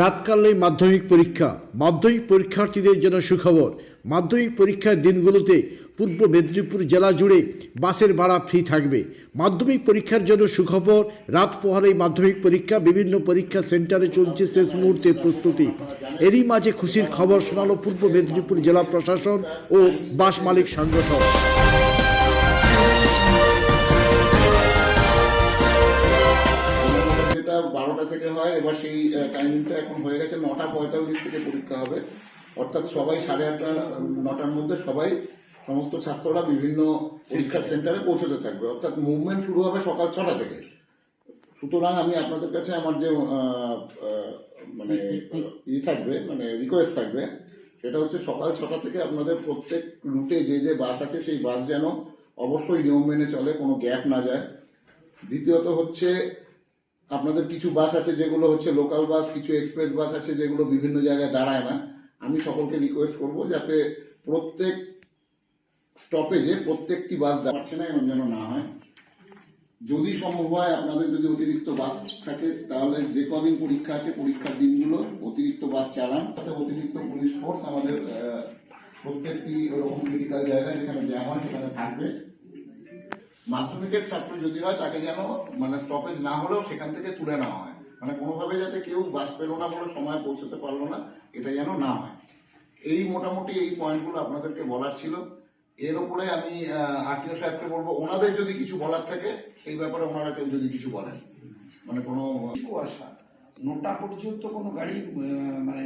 রাতকালে মাধ্যমিক পরীক্ষা। মাধ্যমিক পরীক্ষার্থীদের জন্য সুখবর। মাধ্যমিক পরীক্ষার দিনগুলোতে পূর্ব মেদিনীপুর জেলা জুড়ে বাসের ভাড়া ফ্রি থাকবে। মাধ্যমিক পরীক্ষার জন্য সুখবর, রাত পোহারে মাধ্যমিক পরীক্ষা, বিভিন্ন পরীক্ষা সেন্টারে চলছে শেষ মুহূর্তের প্রস্তুতি। এরই মাঝে খুশির খবর শোনালো পূর্ব মেদিনীপুর জেলা প্রশাসন ও বাস মালিক সংগঠন। এবার সেই টাইমিংটা এখন হয়ে গেছে। নটা পঁয়তাল্লিশ থেকে পরীক্ষা হবে। অর্থাৎ সবাই সাড়ে আটটা নটার মধ্যে সবাই সমস্ত ছাত্ররা বিভিন্ন পরীক্ষা সেন্টারে। পৌঁছতে থাকবে। অর্থাৎ মুভমেন্ট শুরু হবে সকাল ছটা থেকে। সুতরাং আমি আপনাদের কাছে আমার যে মানে ই থাকবে মানে রিকোয়েস্ট থাকবে সেটা হচ্ছে সকাল ছটা থেকে আপনাদের প্রত্যেক রুটে যে যে বাস আছে সেই বাস যেন অবশ্যই নিয়ম মেনে চলে কোনো গ্যাপ না যায়। দ্বিতীয়ত হচ্ছে আপনাদের কিছু বাস আছে যেগুলো হচ্ছে লোকাল বাস, কিছু এক্সপ্রেস বাস আছে যেগুলো বিভিন্ন জায়গায় দাঁড়ায় না। আমি সকলকে রিকোয়েস্ট করব যাতে প্রত্যেক স্টপেজে প্রত্যেকটি বাস দাঁড়াচ্ছে না এমন যেন না হয়। যদি সম্ভব হয় আপনাদের যদি অতিরিক্ত বাস থাকে, তাহলে যে কদিন পরীক্ষা আছে, পরীক্ষার দিনগুলো অতিরিক্ত বাস চালান। তাতে অতিরিক্ত পুলিশ ফোর্স আমাদের প্রত্যেকটি ওরকম ক্রিটিক্যাল জায়গায় যেখানে জ্যাম হয়, সেখানে থাকবে। মাধ্যমিকের ছাত্র যদি হয়, তাকে যেন মানে স্টপেজ না হলেও সেখান থেকে তুলে নেওয়া হয়। মানে কোনোভাবে যাতে কেউ বাস পেল না বলে সময় পৌঁছতে পারল না, এটা যেন না হয়। এই মোটামুটি এই পয়েন্টগুলো আপনাদেরকে বলার ছিল। এর উপরে আমি আরটিও সাহেবকে বলব, ওনাদের যদি কিছু বলার থাকে, সেই ব্যাপারে ওনারা কেউ যদি কিছু বলেন। মানে কোনো কুয়াশা। নটা পর্যন্ত কোনো গাড়ি মানে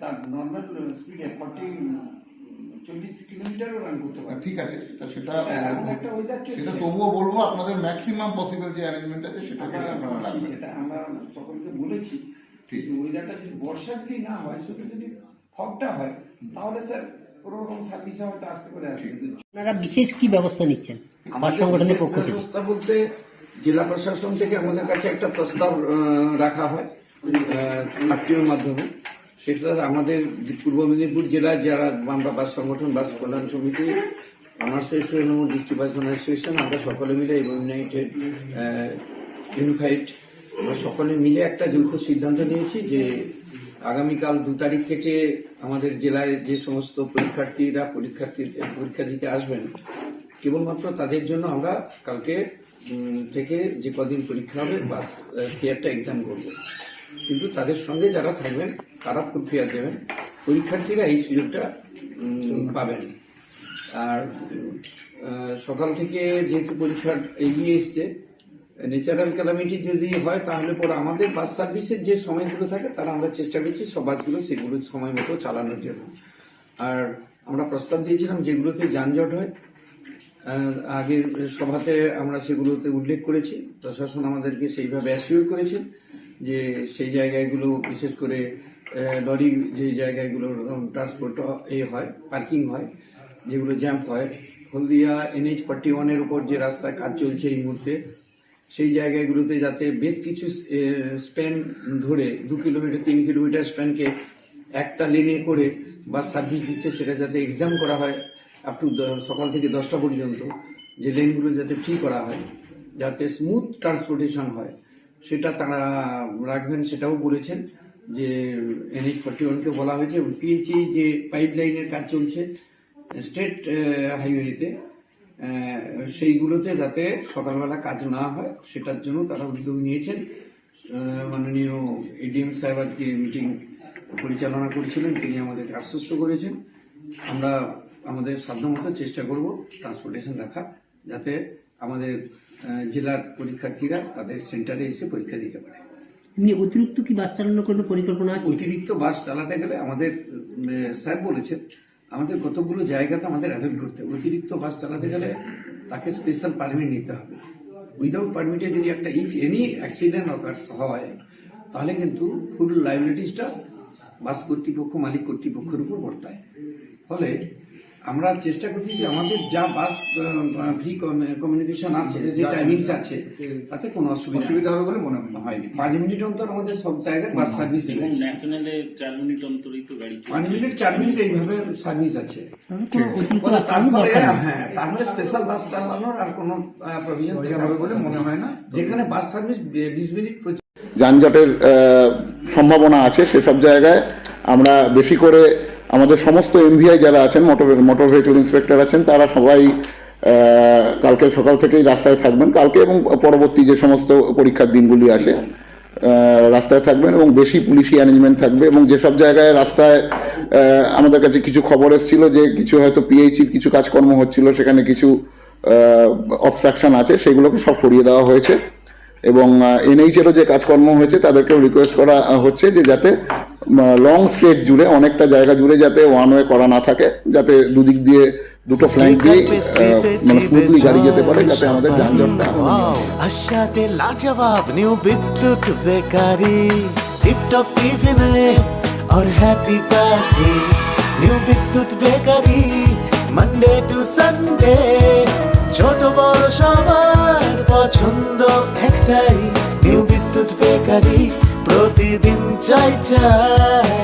তার নর্মাল স্পিডে ফর্টি চল্লিশ কিলোমিটারও রান করতে পারে ঠিক আছে সেটা সেটা এমন সেটা তবুও বলব আপনাদের ম্যাক্সিমাম পসিবল যে অ্যারেঞ্জমেন্ট আছে সেটা আমরা সকলকে বলেছি। কিন্তু ওয়েদারটা যদি বর্ষা যদি না হয় শুধু যদি ফগটা হয় তাহলে স্যার কোনো রকম সার্ভিসে হয়তো আসতে আপনারা বিশেষ কি ব্যবস্থা নিচ্ছেন? আমার সংগঠনের পক্ষ থেকে। ব্যবস্থা বলতে জেলা প্রশাসন থেকে আমাদের কাছে একটা প্রস্তাব রাখা হয় মাধ্যমে। সেটা আমাদের পূর্ব মেদিনীপুর জেলার যারা আমরা বাস সংগঠন, বাস কল্যাণ সমিতি, আমার অ্যাসোসিয়েশন এবং ডিস্ট্রিক্ট বাস অ্যাসোসিয়েশন, আমরা সকলে মিলে ইউনাইটেড ইউনিফাইড, আমরা সকলে মিলে একটা যৌথ সিদ্ধান্ত নিয়েছি যে আগামীকাল দু তারিখ থেকে আমাদের জেলায় যে সমস্ত পরীক্ষার্থীরা, পরীক্ষার্থী, পরীক্ষা দিতে আসবেন, কেবলমাত্র তাদের জন্য আমরা কালকে থেকে যে কদিন পরীক্ষা হবে, বাস ফেয়ারটা এক্সাম করব। কিন্তু তাদের সঙ্গে যারা থাকবেন, তারা ফেয়ার দেবেন। পরীক্ষার্থীরা এই সুযোগটা পাবেন। আর সকাল থেকে যেহেতু পরীক্ষা এগিয়ে এসছে, ন্যাচারাল ক্যালামিটি যদি হয়, তাহলে পরে আমাদের বাস সার্ভিসের যে সময়গুলো থাকে, তারা আমরা চেষ্টা করছি সব বাসগুলো সেগুলো সময় মতো চালানোর জন্য। আর আমরা প্রস্তাব দিয়েছিলাম যেগুলোতে যানজট হয় আগের সভাতে আমরা সেগুলোতে উল্লেখ করেছি। প্রশাসন আমাদেরকে সেইভাবে অ্যাসিওর করেছেন যে সেই জায়গাগুলো, বিশেষ করে লরি যে জায়গাগুলো ট্রান্সপোর্ট এ হয় পার্কিং হয়, যেগুলো জ্যাম্প হয়, হলদিয়া এনএইচ ফর্টি ওয়ানের উপর যে রাস্তায় কাজ চলছে এই মুহূর্তে, সেই জায়গাগুলোতে যাতে বেশ কিছু স্প্যান ধরে দু কিলোমিটার, তিন কিলোমিটার স্প্যানকে একটা লেনে করে বাস সার্ভিস দিচ্ছে, সেটা যাতে এক্সাম করা হয় আপ টু সকাল থেকে দশটা পর্যন্ত, যে লেনগুলো যাতে ফ্রি করা হয়, যাতে স্মুথ ট্রান্সপোর্টেশন হয়। সেটা তারা রাখবেন, সেটাও বলেছেন যে এনএইচ ফর্টি ওয়ানকে বলা হয়েছে পিএইচই যে পাইপ লাইনের কাজ চলছে স্টেট হাইওয়েতে সেইগুলোতে যাতে সকালবেলা কাজ না হয়, সেটার জন্য তারা উদ্যোগ নিয়েছেন। মাননীয় এডিএম সাহেব আজকে মিটিং পরিচালনা করেছিলেন, তিনি আমাদেরকে আশ্বস্ত করেছেন। আমরা আমাদের সাধ্যমতো চেষ্টা করব ট্রান্সপোর্টেশন রাখা, যাতে আমাদের জেলার পরীক্ষার্থীরা তাদের সেন্টারে এসে পরীক্ষা দিতে পারে। এমনি অতিরিক্ত কি বাস চালানোর কোনো পরিকল্পনা আছে? অতিরিক্ত বাস চালাতে গেলে আমাদের স্যার বলেছেন আমাদের কতগুলো জায়গাতে আমাদের অ্যাভেল করতে হবে। অতিরিক্ত বাস চালাতে গেলে তাকে স্পেশাল পারমিট নিতে হবে। উইদাউট পারমিটে যদি একটা ইফ এনি অ্যাক্সিডেন্ট অকার্স হয় তাহলে কিন্তু ফুল লাইবিলিটিসটা বাস কর্তৃপক্ষ মালিক কর্তৃপক্ষের উপর বর্তায়। ফলে আমরা চেষ্টা করছি যে আমাদের যা বাস ফ্রি কমিউনিকেশন আছে যে টাইমিংস আছে। তাতে কোনো অসুবিধা অসুবিধা হবে বলে মনে হয় হয়নি। পাঁচ মিনিট অন্তর আমাদের সব জায়গায় বাস সার্ভিস এবং ন্যাশনালে চার মিনিট অন্তরই তো গাড়ি পাঁচ মিনিট চার মিনিট এইভাবে সার্ভিস আছে। হ্যাঁ তারপরে স্পেশাল বাস চালানোর আর কোনো প্রভিশন হবে বলে মনে হয় না। যেখানে বাস সার্ভিস বিশ মিনিট যানজটের আহ, সম্ভাবনা আছে সেসব জায়গায়। আমরা বেশি করে আমাদের সমস্ত এমভিআই যারা আছেন মোটর মোটর ভেহিকল ইন্সপেক্টর আছেন, তারা সবাই কালকে সকাল থেকেই রাস্তায় থাকবেন। কালকে এবং পরবর্তী যে সমস্ত পরীক্ষার দিনগুলি আছে রাস্তায় থাকবেন এবং বেশি পুলিশি অ্যারেঞ্জমেন্ট থাকবে এবং যেসব জায়গায় রাস্তায় আমাদের কাছে কিছু খবর এসেছিল যে কিছু হয়তো পিএইচির কিছু কাজকর্ম হচ্ছিল, সেখানে কিছু অবস্ট্রাকশন আছে, সেগুলোকে সব সরিয়ে দেওয়া হয়েছে। এবং এনএইচেরও যে কাজকর্ম হয়েছে, তাদেরকেও রিকোয়েস্ট করা হচ্ছে যে যাতে লং স্ট্রেট জুড়ে অনেকটা জায়গা জুড়ে যাতে ওয়ান ওয়ে করা না থাকে যাতে দুদিক দিয়ে দুটো ফ্ল্যাঙ্ক দিয়ে মানে স্মুথলি গাড়ি যেতে পারে যাতে আমাদের যানজটটা আশাতে লাজবাব নিউ বিদ্যুৎ বেকারি টিপটপ টিফিনে और happy party new Bidyut bakery Monday to Sunday ছোট বড় সবার পছন্দ একটাই নিউ